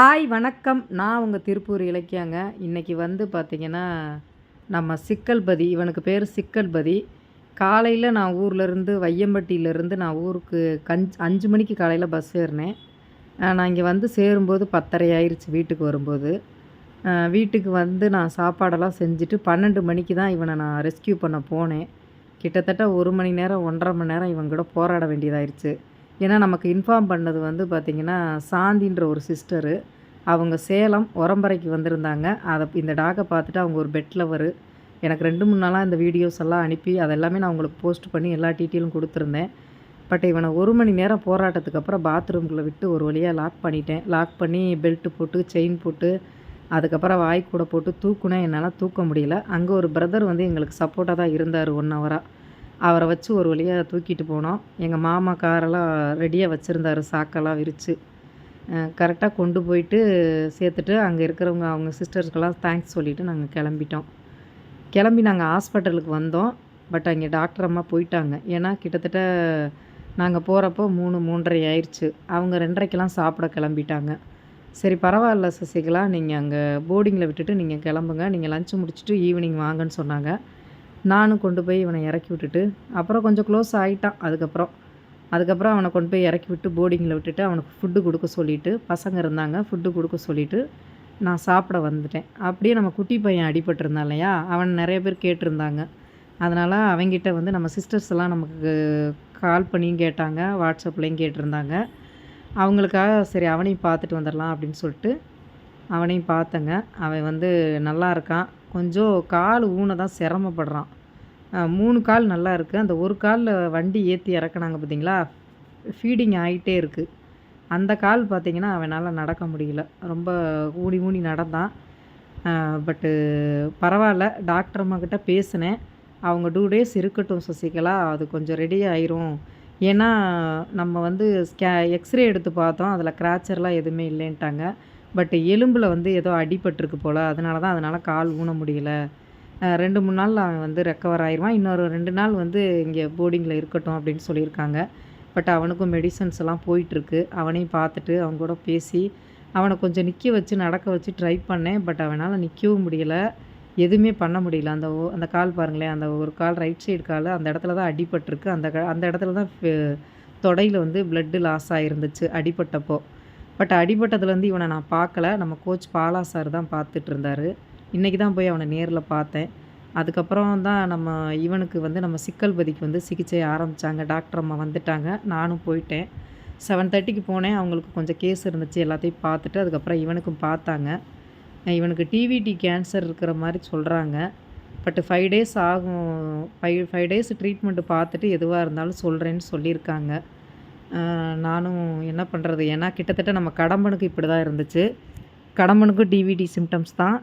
Hi வணக்கம். நான் உங்கள் திருப்பூர் இலக்கியாங்க. இன்றைக்கி வந்து பார்த்திங்கன்னா நம்ம சிக்கல்பதி இவனுக்கு பேர் சிக்கல்பதி. காலையில் நான் ஊர்லேருந்து வையம்பட்டியிலேருந்து நான் ஊருக்கு கஞ்ச் அஞ்சு மணிக்கு காலையில் பஸ் ஏறினேன். நான் இங்கே வந்து சேரும்போது பத்தரை ஆயிடுச்சு வீட்டுக்கு வரும்போது. வீட்டுக்கு வந்து நான் சாப்பாடெல்லாம் செஞ்சுட்டு பன்னெண்டு மணிக்கு தான் இவனை நான் ரெஸ்கியூ பண்ண போனேன். கிட்டத்தட்ட ஒரு மணி நேரம் ஒன்றரை மணி நேரம் இவன் கூட போராட வேண்டியதாயிருச்சு. ஏன்னா நமக்கு இன்ஃபார்ம் பண்ணது வந்து பார்த்திங்கன்னா சாந்தின்ற ஒரு சிஸ்டரு அவங்க சேலம் உரம்பரைக்கு வந்திருந்தாங்க. அதை இந்த டாகை பார்த்துட்டு அவங்க ஒரு பெட் லவரு எனக்கு ரெண்டு மூணு நாளாக இந்த வீடியோஸ் எல்லாம் அனுப்பி அதெல்லாமே நான் உங்களுக்கு போஸ்ட் பண்ணி எல்லா டீட்டெயிலும் கொடுத்துருந்தேன். பட் இவனை ஒரு மணி நேரம் போராட்டத்துக்கு அப்புறம் பாத்ரூம்குள்ளே விட்டு ஒரு வழியாக லாக் பண்ணிட்டேன். லாக் பண்ணி பெல்ட்டு போட்டு செயின் போட்டு அதுக்கப்புறம் வாய் கூட போட்டு தூக்குனேன். என்னால் தூக்க முடியல. அங்கே ஒரு பிரதர் வந்து எங்களுக்கு சப்போர்ட்டாக தான் இருந்தார் ஒன் ஹவராக அவரை வச்சு ஒரு வழியாக தூக்கிட்டு போனோம். எங்கள் மாமா காரெல்லாம் ரெடியாக வச்சுருந்தார். சாக்கெல்லாம் விரித்து கரெக்டாக கொண்டு போயிட்டு சேர்த்துட்டு அங்கே இருக்கிறவங்க அவங்க சிஸ்டர்ஸ்க்கெல்லாம் தேங்க்ஸ் சொல்லிவிட்டு நாங்கள் கிளம்பிட்டோம். கிளம்பி நாங்கள் ஹாஸ்பிட்டலுக்கு வந்தோம். பட் அங்கே டாக்டர் அம்மா போயிட்டாங்க. ஏன்னா கிட்டத்தட்ட நாங்கள் போகிறப்போ மூணு மூன்றரை ஆயிடுச்சு அவங்க ரெண்டரைக்கெல்லாம் சாப்பிட கிளம்பிட்டாங்க. சரி பரவாயில்ல சசிகலா. நீங்கள் அங்கே போர்டிங்கில் விட்டுட்டு நீங்கள் கிளம்புங்க. நீங்கள் லஞ்சு முடிச்சுட்டு ஈவினிங் வாங்கன்னு சொன்னாங்க. நானும் கொண்டு போய் இவனை இறக்கி விட்டுட்டு அப்புறம் கொஞ்சம் க்ளோஸ் ஆகிட்டான் அதுக்கப்புறம். அதுக்கப்புறம் அவனை கொண்டு போய் இறக்கி விட்டு போர்டிங்கில் விட்டுட்டு அவனுக்கு ஃபுட்டு கொடுக்க சொல்லிவிட்டு பசங்க இருந்தாங்க ஃபுட்டு கொடுக்க சொல்லிவிட்டு நான் சாப்பிட வந்துட்டேன். அப்படியே நம்ம குட்டி பையன் அடிபட்டிருந்தான் இல்லையா? அவன் நிறைய பேர் கேட்டிருந்தாங்க. அதனால் அவங்கிட்ட வந்து நம்ம சிஸ்டர்ஸ் எல்லாம் நமக்கு கால் பண்ணியும் கேட்டாங்க வாட்ஸ்அப்லேயும் கேட்டிருந்தாங்க. அவங்களுக்காக சரி அவனையும் பார்த்துட்டு வந்துடலாம் அப்படின்னு சொல்லிட்டு அவனையும் பார்த்தேங்க. அவன் வந்து நல்லா இருக்கான். கொஞ்சம் கால் ஊன தான் சிரமப்படுறான். மூணு கால் நல்லா இருக்குது அந்த ஒரு காலில் வண்டி ஏற்றி இறக்குனாங்க பார்த்தீங்களா ஃபீடிங் ஆகிட்டே இருக்குது அந்த கால் பார்த்திங்கன்னா அவனால் நடக்க முடியல. ரொம்ப ஊனி ஊனி நடந்தான். பட்டு பரவாயில்ல. டாக்டர் அம்மாக்கிட்ட பேசினேன். அவங்க டூ டேஸ் இருக்கட்டும் சசிகலா. அது கொஞ்சம் ரெடி ஆயிரும். ஏன்னா நம்ம வந்து ஸ்கே எக்ஸ்ரே எடுத்து பார்த்தோம். அதில் கிராச்சர்லாம் எதுவுமே இல்லைன்ட்டாங்க. பட் எலும்பில் வந்து ஏதோ அடிபட்டிருக்கு போல். அதனால தான் அதனால் கால் ஊன முடியல. ரெண்டு மூணு நாள் அவன் வந்து ரெக்கவர் ஆயிடுவான் இன்னொரு ரெண்டு நாள் வந்து இங்கே போர்டிங்கில் இருக்கட்டும் அப்படின்னு சொல்லியிருக்காங்க. பட் அவனுக்கும் மெடிசன்ஸ் எல்லாம் போயிட்டுருக்கு. அவனையும் பார்த்துட்டு அவங்க கூட பேசி அவனை கொஞ்சம் நிற்க வச்சு நடக்க வச்சு ட்ரை பண்ணேன். பட் அவனால் நிற்கவும் முடியலை. எதுவுமே பண்ண முடியல. அந்த ஓ அந்த கால் பாருங்களேன். அந்த ஒரு கால் ரைட் சைடு கால் அந்த இடத்துல தான் அடிபட்டிருக்கு. அந்த அந்த இடத்துல தான் தொடையில் வந்து பிளட்டு லாஸ் ஆகிருந்துச்சு அடிபட்டப்போ. பட் அடிபட்டதுலேருந்து இவனை நான் பார்க்கல. நம்ம கோச் பாலா சார் தான் பார்த்துட்டு இருந்தார் இன்றைக்கி தான் போய் அவனை நேரில் பார்த்தேன். அதுக்கப்புறம் தான் நம்ம இவனுக்கு வந்து நம்ம சிக்கல்பதிக்கு வந்து சிகிச்சை ஆரம்பித்தாங்க டாக்டர் அம்மா வந்துட்டாங்க. நானும் போயிட்டேன். செவன் தேர்ட்டிக்கு போனேன். அவங்களுக்கு கொஞ்சம் கேஸ் இருந்துச்சு. எல்லாத்தையும் பார்த்துட்டு அதுக்கப்புறம் இவனுக்கும் பார்த்தாங்க. இவனுக்கு டிவிடி கேன்சர் இருக்கிற மாதிரி சொல்கிறாங்க பட் ஃபைவ் டேஸ் ஆகும். ஃபைவ் ஃபைவ் டேஸ் ட்ரீட்மெண்ட்டு பார்த்துட்டு எதுவாக இருந்தாலும் சொல்கிறேன்னு சொல்லியிருக்காங்க. நானும் என்ன பண்ணுறது ஏன்னா கிட்டத்தட்ட நம்ம கடம்பனுக்கு இப்படி தான் இருந்துச்சு. கடம்பனுக்கும் டிவிடி சிம்டம்ஸ் தான்.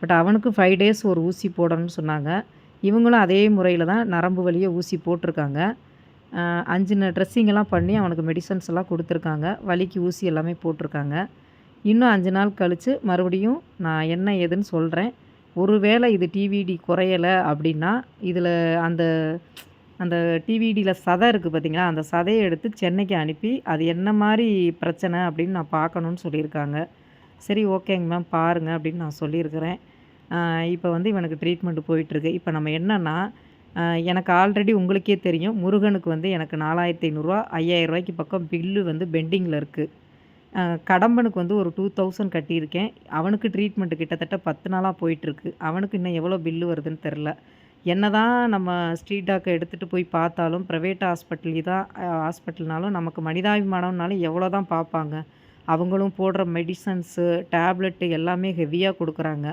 பட் அவனுக்கும் ஃபைவ் டேஸ் ஒரு ஊசி போடணும்னு சொன்னாங்க. இவங்களும் அதே முறையில் தான் நரம்பு வழியை ஊசி போட்டிருக்காங்க. அஞ்சு ட்ரெஸ்ஸிங்கெல்லாம் பண்ணி அவனுக்கு மெடிசன்ஸ் எல்லாம் கொடுத்துருக்காங்க. வலிக்கு ஊசி எல்லாமே போட்டிருக்காங்க. இன்னும் அஞ்சு நாள் கழித்து மறுபடியும் நான் என்ன ஏதுன்னு சொல்கிறேன் ஒரு வேளை இது டிவிடி குறையலை அப்படின்னா இதில் அந்த அந்த டிவிடியில் சதை இருக்குது பார்த்திங்களா அந்த சதையை எடுத்து சென்னைக்கு அனுப்பி அது என்ன மாதிரி பிரச்சனை அப்படின்னு நான் பார்க்கணுன்னு சொல்லியிருக்காங்க. சரி ஓகேங்க மேம் பாருங்கள் அப்படின்னு நான் சொல்லியிருக்கிறேன். இப்போ வந்து இவனுக்கு ட்ரீட்மெண்ட் போயிட்டுருக்கு. இப்போ நம்ம என்னென்னா எனக்கு ஆல்ரெடி உங்களுக்கே தெரியும். முருகனுக்கு வந்து எனக்கு நாலாயிரத்தி ஐநூறுரூவா ஐயாயிரம் பக்கம் பில்லு வந்து பெண்டிங்கில் இருக்குது கடம்பனுக்கு வந்து ஒரு டூ தௌசண்ட் கட்டியிருக்கேன். அவனுக்கு ட்ரீட்மெண்ட்டு கிட்டத்தட்ட பத்து நாளாக போயிட்டுருக்கு. அவனுக்கு இன்னும் எவ்வளோ பில்லு வருதுன்னு தெரில என்ன தான் நம்ம ஸ்ட்ரீட் டாக்கை எடுத்துகிட்டு போய் பார்த்தாலும் ப்ரைவேட் ஹாஸ்பிட்டல் தான் ஹாஸ்பிட்டல்னாலும் நமக்கு மனிதாபிமானம்னாலும் எவ்வளோ தான் பார்ப்பாங்க. அவங்களும் போடுற மெடிசன்ஸு டேப்லெட்டு எல்லாமே ஹெவியாக கொடுக்குறாங்க.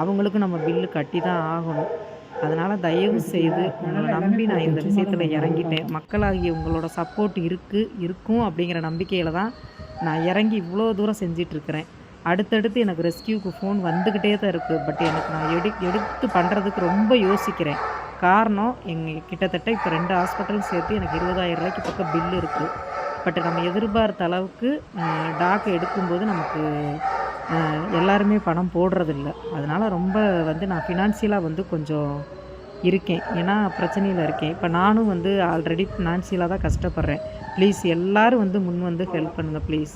அவங்களுக்கு நம்ம பில்லு கட்டி தான் ஆகணும். அதனால் தயவு செய்து உங்களை நம்பி நான் இந்த விஷயத்தில் இறங்கிட்டேன். மக்களாகிய உங்களோட சப்போர்ட் இருக்குது இருக்கும் அப்படிங்கிற நம்பிக்கையில் தான் நான் இறங்கி இவ்வளோ தூரம் செஞ்சிட்ருக்கிறேன் அடுத்தடுத்து எனக்கு ரெஸ்கியூக்கு ஃபோன் வந்துக்கிட்டே தான் இருக்குது. பட் எனக்கு நான் எடு எடுத்து பண்ணுறதுக்கு ரொம்ப யோசிக்கிறேன். காரணம் எங்கள் கிட்டத்தட்ட இப்போ ரெண்டு ஹாஸ்பிட்டல் சேர்த்து எனக்கு இருபதாயிரம் ரூபாய்க்கு பக்கம் பில்லு இருக்குது பட் நம்ம எதிர்பார்த்த அளவுக்கு டாக் எடுக்கும்போது நமக்கு எல்லாருமே பணம் போடுறதில்ல. அதனால் ரொம்ப வந்து நான் ஃபினான்சியலாக வந்து கொஞ்சம் இருக்கேன். ஏன்னா பிரச்சனையில் இருக்கேன். இப்போ நானும் வந்து ஆல்ரெடி ஃபினான்சியலாக தான் கஷ்டப்படுறேன். ப்ளீஸ் எல்லோரும் வந்து முன் வந்து ஹெல்ப் பண்ணுங்கள் ப்ளீஸ்